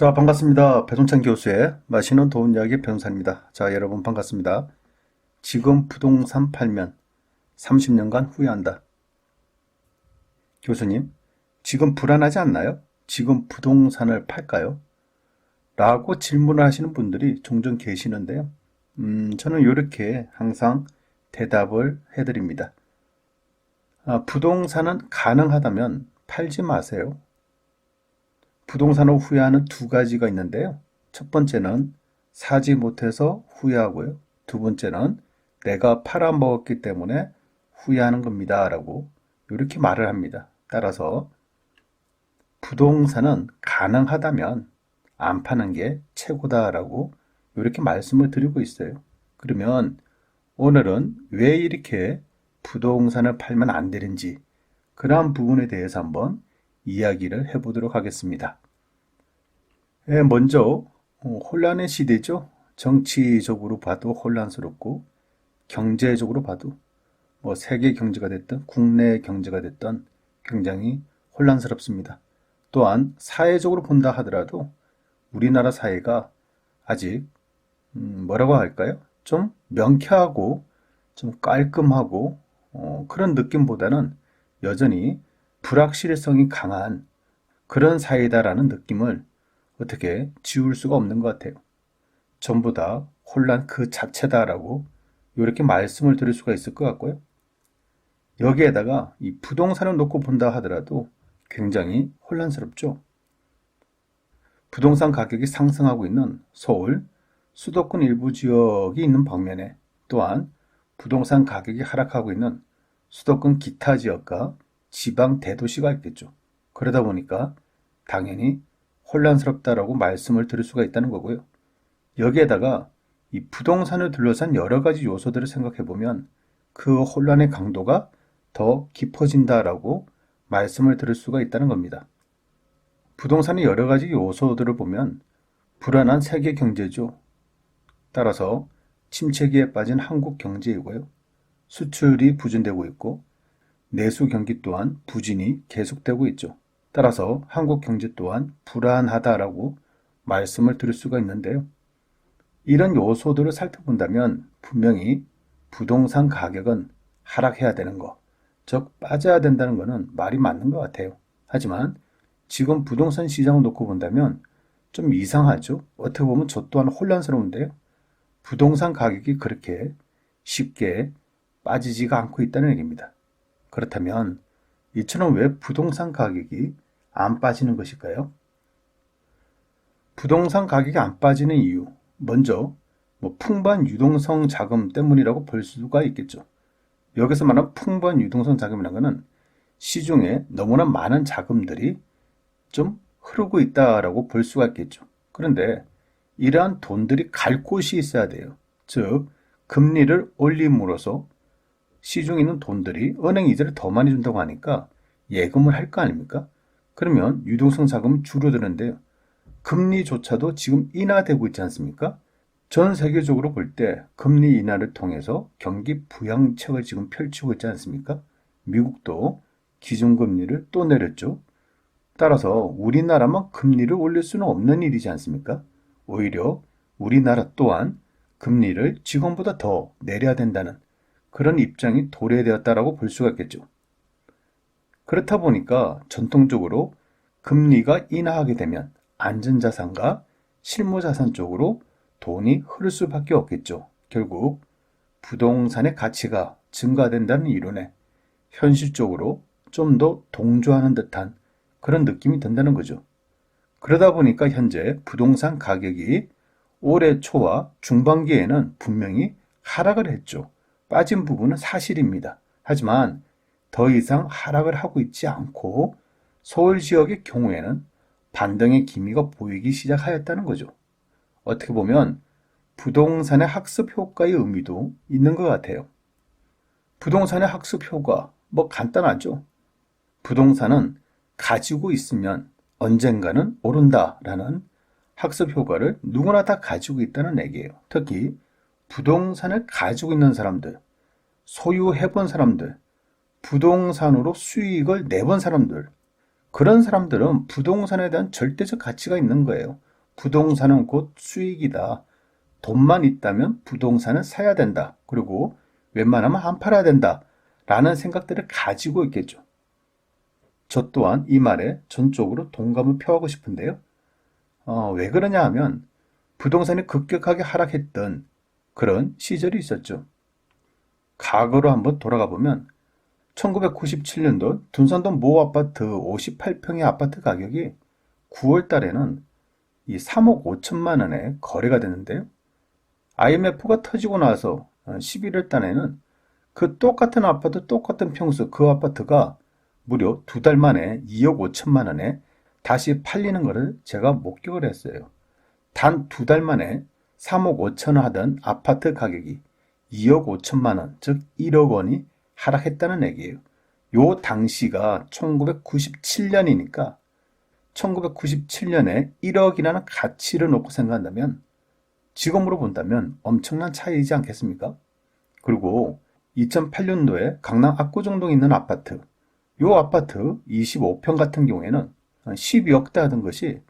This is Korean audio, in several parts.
자, 반갑습니다. 배동찬 교수의 마시는 도운 이야기 변호사입니다. 자, 여러분 반갑습니다. 지금 부동산 팔면 30년간 후회한다. 교수님, 지금 불안하지 않나요? 지금 부동산을 팔까요? 라고 질문을 하시는 분들이 종종 계시는데요. 음, 저는 이렇게 항상 대답을 해드립니다. 아, 부동산은 가능하다면 팔지 마세요. 부동산을 후회하는 두 가지가 있는데요. 첫 번째는 사지 못해서 후회하고요. 두 번째는 내가 팔아먹었기 때문에 후회하는 겁니다. 라고 이렇게 말을 합니다. 따라서 부동산은 가능하다면 안 파는 게 최고다라고 이렇게 말씀을 드리고 있어요. 그러면 오늘은 왜 이렇게 부동산을 팔면 안 되는지 그러한 부분에 대해서 한번 이야기를 해보도록 하겠습니다. 예, 먼저 어, 혼란의 시대죠. 정치적으로 봐도 혼란스럽고 경제적으로 봐도 뭐 세계 경제가 됐든 국내 경제가 됐든 굉장히 혼란스럽습니다. 또한 사회적으로 본다 하더라도 우리나라 사회가 아직 음, 뭐라고 할까요? 좀 명쾌하고 좀 깔끔하고 어, 그런 느낌보다는 여전히 불확실성이 강한 그런 사회다라는 느낌을 어떻게 지울 수가 없는 것 같아요. 전부 다 혼란 그 자체다라고 이렇게 말씀을 드릴 수가 있을 것 같고요. 여기에다가 이 부동산을 놓고 본다 하더라도 굉장히 혼란스럽죠. 부동산 가격이 상승하고 있는 서울, 수도권 일부 지역이 있는 방면에 또한 부동산 가격이 하락하고 있는 수도권 기타 지역과 지방 대도시가 있겠죠. 그러다 보니까 당연히 혼란스럽다라고 말씀을 드릴 수가 있다는 거고요. 여기에다가 이 부동산을 둘러싼 여러 가지 요소들을 생각해 보면 그 혼란의 강도가 더 깊어진다라고 말씀을 드릴 수가 있다는 겁니다. 부동산의 여러 가지 요소들을 보면 불안한 세계 경제죠. 따라서 침체기에 빠진 한국 경제이고요. 수출이 부진되고 있고 내수 경기 또한 부진이 계속되고 있죠. 따라서 한국 경제 또한 불안하다라고 말씀을 드릴 수가 있는데요. 이런 요소들을 살펴본다면 분명히 부동산 가격은 하락해야 되는 거, 즉 빠져야 된다는 것은 말이 맞는 것 같아요. 하지만 지금 부동산 시장을 놓고 본다면 좀 이상하죠. 어떻게 보면 저 또한 혼란스러운데요. 부동산 가격이 그렇게 쉽게 빠지지가 않고 있다는 얘기입니다. 그렇다면 이처럼 왜 부동산 가격이 안 빠지는 것일까요? 부동산 가격이 안 빠지는 이유, 먼저 뭐 풍부한 유동성 자금 때문이라고 볼 수가 있겠죠. 여기서 말하는 풍부한 유동성 자금이라는 것은 시중에 너무나 많은 자금들이 좀 흐르고 있다라고 볼 수가 있겠죠. 그런데 이러한 돈들이 갈 곳이 있어야 돼요. 즉, 금리를 올림으로써 시중에 있는 돈들이 은행 이자를 더 많이 준다고 하니까 예금을 할 거 아닙니까? 그러면 유동성 자금은 줄어드는데요. 금리조차도 지금 인하되고 있지 않습니까? 전 세계적으로 볼 때 금리 인하를 통해서 경기 부양책을 지금 펼치고 있지 않습니까? 미국도 기준금리를 또 내렸죠. 따라서 우리나라만 금리를 올릴 수는 없는 일이지 않습니까? 오히려 우리나라 또한 금리를 지금보다 더 내려야 된다는 그런 입장이 도래되었다라고 볼 수가 있겠죠. 그렇다 보니까 전통적으로 금리가 인하하게 되면 안전자산과 실무자산 쪽으로 돈이 흐를 수밖에 없겠죠. 결국 부동산의 가치가 증가된다는 이론에 현실적으로 좀 더 동조하는 듯한 그런 느낌이 든다는 거죠. 그러다 보니까 현재 부동산 가격이 올해 초와 중반기에는 분명히 하락을 했죠. 빠진 부분은 사실입니다. 하지만 더 이상 하락을 하고 있지 않고 서울 지역의 경우에는 반등의 기미가 보이기 시작하였다는 거죠. 어떻게 보면 부동산의 학습 효과의 의미도 있는 것 같아요. 부동산의 학습 효과, 뭐 간단하죠. 부동산은 가지고 있으면 언젠가는 오른다라는 학습 효과를 누구나 다 가지고 있다는 얘기예요. 특히 부동산을 가지고 있는 사람들, 소유해본 사람들, 부동산으로 수익을 내본 사람들, 그런 사람들은 부동산에 대한 절대적 가치가 있는 거예요. 부동산은 곧 수익이다. 돈만 있다면 부동산은 사야 된다. 그리고 웬만하면 안 팔아야 된다. 라는 생각들을 가지고 있겠죠. 저 또한 이 말에 전적으로 동감을 표하고 싶은데요. 어, 왜 그러냐 하면 부동산이 급격하게 하락했던 그런 시절이 있었죠. 과거로 한번 돌아가 보면 1997년도 둔산동 모 아파트 58평의 아파트 가격이 9월 달에는 이 3억 5천만 원에 거래가 됐는데요. IMF가 터지고 나서 11월 달에는 그 똑같은 아파트 똑같은 평수 그 아파트가 무려 두 달 만에 2억 5천만 원에 다시 팔리는 것을 제가 목격을 했어요. 단 두 달 만에 3억 5천 원 하던 아파트 가격이 2억 5천만 원, 즉 1억 원이 하락했다는 얘기예요. 요 당시가 1997년이니까 1997년에 1억이라는 가치를 놓고 생각한다면 지금으로 본다면 엄청난 차이이지 않겠습니까? 그리고 2008년도에 강남 압구정동에 있는 아파트 요 아파트 25평 같은 경우에는 12억대 하던 것이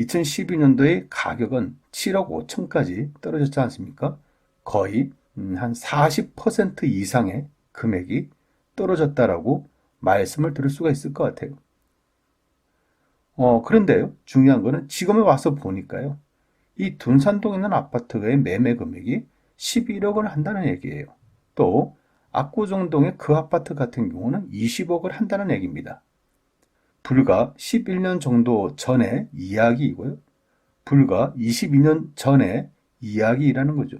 2012년도에 가격은 7억 5천까지 떨어졌지 않습니까? 거의 음, 한40% 이상의 금액이 떨어졌다라고 말씀을 드릴 수가 있을 것 같아요. 어, 그런데요, 중요한 거는 지금에 와서 보니까요, 이 둔산동에 있는 아파트의 매매 금액이 11억을 한다는 얘기예요. 또, 압구정동의 그 아파트 같은 경우는 20억을 한다는 얘기입니다. 불과 11년 정도 전의 이야기이고요. 불과 22년 전의 이야기라는 거죠.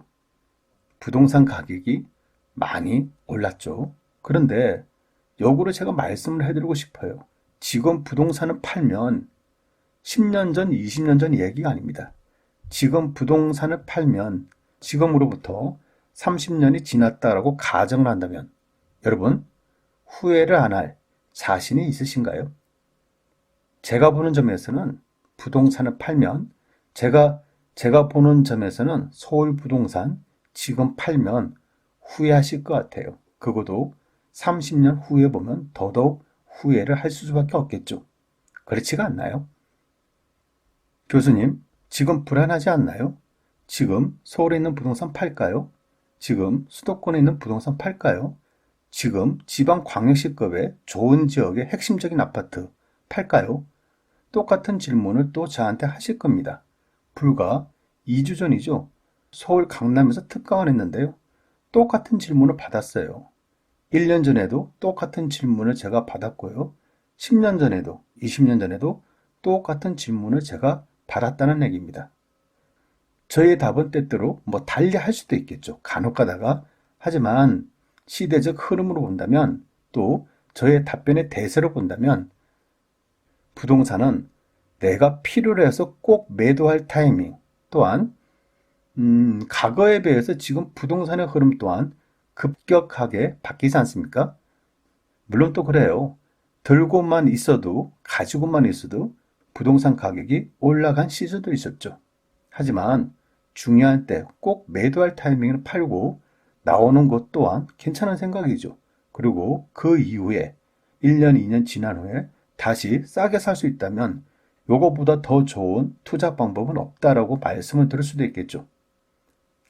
부동산 가격이 많이 올랐죠. 그런데 역으로 제가 말씀을 해드리고 싶어요. 지금 부동산을 팔면 10년 전, 20년 전 얘기가 아닙니다. 지금 부동산을 팔면 지금으로부터 30년이 지났다라고 가정을 한다면 여러분 후회를 안 할 자신이 있으신가요? 제가 보는 점에서는 부동산을 팔면 제가 제가 보는 점에서는 서울 부동산 지금 팔면 후회하실 것 같아요. 그것도 30년 후에 보면 더더욱 후회를 할 수밖에 없겠죠. 그렇지가 않나요? 교수님, 지금 불안하지 않나요? 지금 서울에 있는 부동산 팔까요? 지금 수도권에 있는 부동산 팔까요? 지금 지방 광역시급의 좋은 지역의 핵심적인 아파트 팔까요? 똑같은 질문을 또 저한테 하실 겁니다. 불과 2주 전이죠. 서울 강남에서 특강을 했는데요. 똑같은 질문을 받았어요. 1년 전에도 똑같은 질문을 제가 받았고요. 10년 전에도, 20년 전에도 똑같은 질문을 제가 받았다는 얘기입니다. 저의 답은 때때로 뭐 달리 할 수도 있겠죠. 간혹 가다가. 하지만 시대적 흐름으로 본다면 또 저의 답변의 대세로 본다면 부동산은 내가 필요로 해서 꼭 매도할 타이밍 또한 음, 과거에 비해서 지금 부동산의 흐름 또한 급격하게 바뀌지 않습니까? 물론 또 그래요. 들고만 있어도 가지고만 있어도 부동산 가격이 올라간 시절도 있었죠. 하지만 중요한 때 꼭 매도할 타이밍을 팔고 나오는 것 또한 괜찮은 생각이죠. 그리고 그 이후에 1년, 2년 지난 후에 다시 싸게 살 수 있다면 요거보다 더 좋은 투자 방법은 없다라고 말씀을 드릴 수도 있겠죠.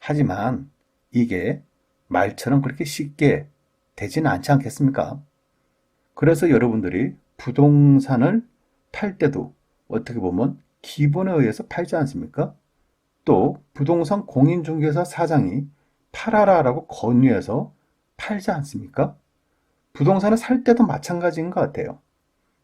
하지만 이게 말처럼 그렇게 쉽게 되지는 않지 않겠습니까? 그래서 여러분들이 부동산을 팔 때도 어떻게 보면 기본에 의해서 팔지 않습니까? 또 부동산 공인중개사 사장이 팔아라라고 권유해서 팔지 않습니까? 부동산을 살 때도 마찬가지인 것 같아요.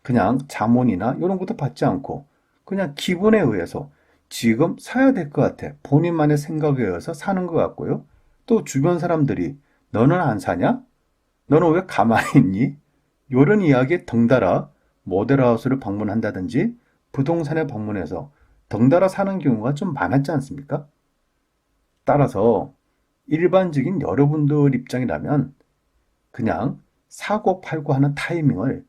그냥 자문이나 이런 것도 받지 않고 그냥 기분에 의해서 지금 사야 될 것 같아. 본인만의 생각에 의해서 사는 것 같고요. 또 주변 사람들이 너는 안 사냐? 너는 왜 가만히 있니? 이런 이야기에 덩달아 모델하우스를 방문한다든지 부동산에 방문해서 덩달아 사는 경우가 좀 많았지 않습니까? 따라서 일반적인 여러분들 입장이라면 그냥 사고 팔고 하는 타이밍을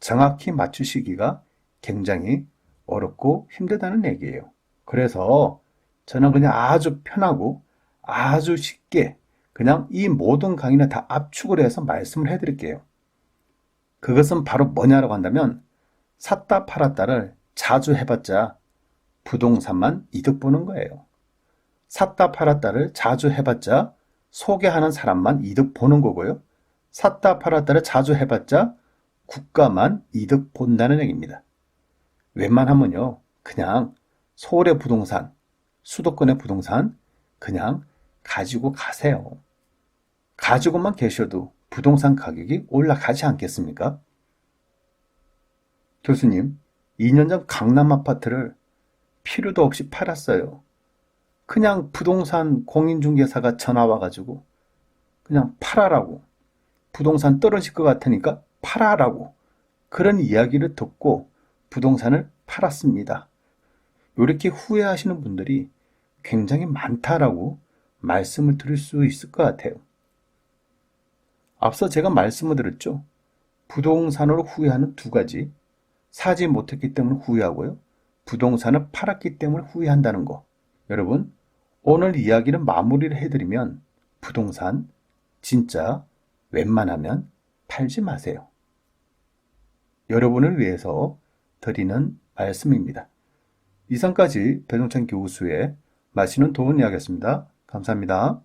정확히 맞추시기가 굉장히 어렵고 힘들다는 얘기예요. 그래서 저는 그냥 아주 편하고 아주 쉽게 그냥 이 모든 강의를 다 압축을 해서 말씀을 해드릴게요. 그것은 바로 뭐냐라고 한다면 샀다 팔았다를 자주 해봤자 부동산만 이득 보는 거예요. 샀다 팔았다를 자주 해봤자 소개하는 사람만 이득 보는 거고요. 샀다 팔았다를 자주 해봤자 국가만 이득 본다는 얘기입니다. 웬만하면요, 그냥 서울의 부동산, 수도권의 부동산 그냥 가지고 가세요. 가지고만 계셔도 부동산 가격이 올라가지 않겠습니까? 교수님, 2년 전 강남 아파트를 필요도 없이 팔았어요. 그냥 부동산 공인중개사가 전화 와가지고 그냥 팔아라고 부동산 떨어질 것 같으니까 팔아라고 그런 이야기를 듣고 부동산을 팔았습니다. 이렇게 후회하시는 분들이 굉장히 많다라고 말씀을 드릴 수 있을 것 같아요. 앞서 제가 말씀을 드렸죠. 부동산으로 후회하는 두 가지. 사지 못했기 때문에 후회하고요. 부동산을 팔았기 때문에 후회한다는 거. 여러분, 오늘 이야기는 마무리를 해드리면 부동산 진짜 웬만하면 팔지 마세요. 여러분을 위해서 드리는 말씀입니다. 이상까지 배동찬 교수의 마시는 도움 이야기였습니다. 감사합니다.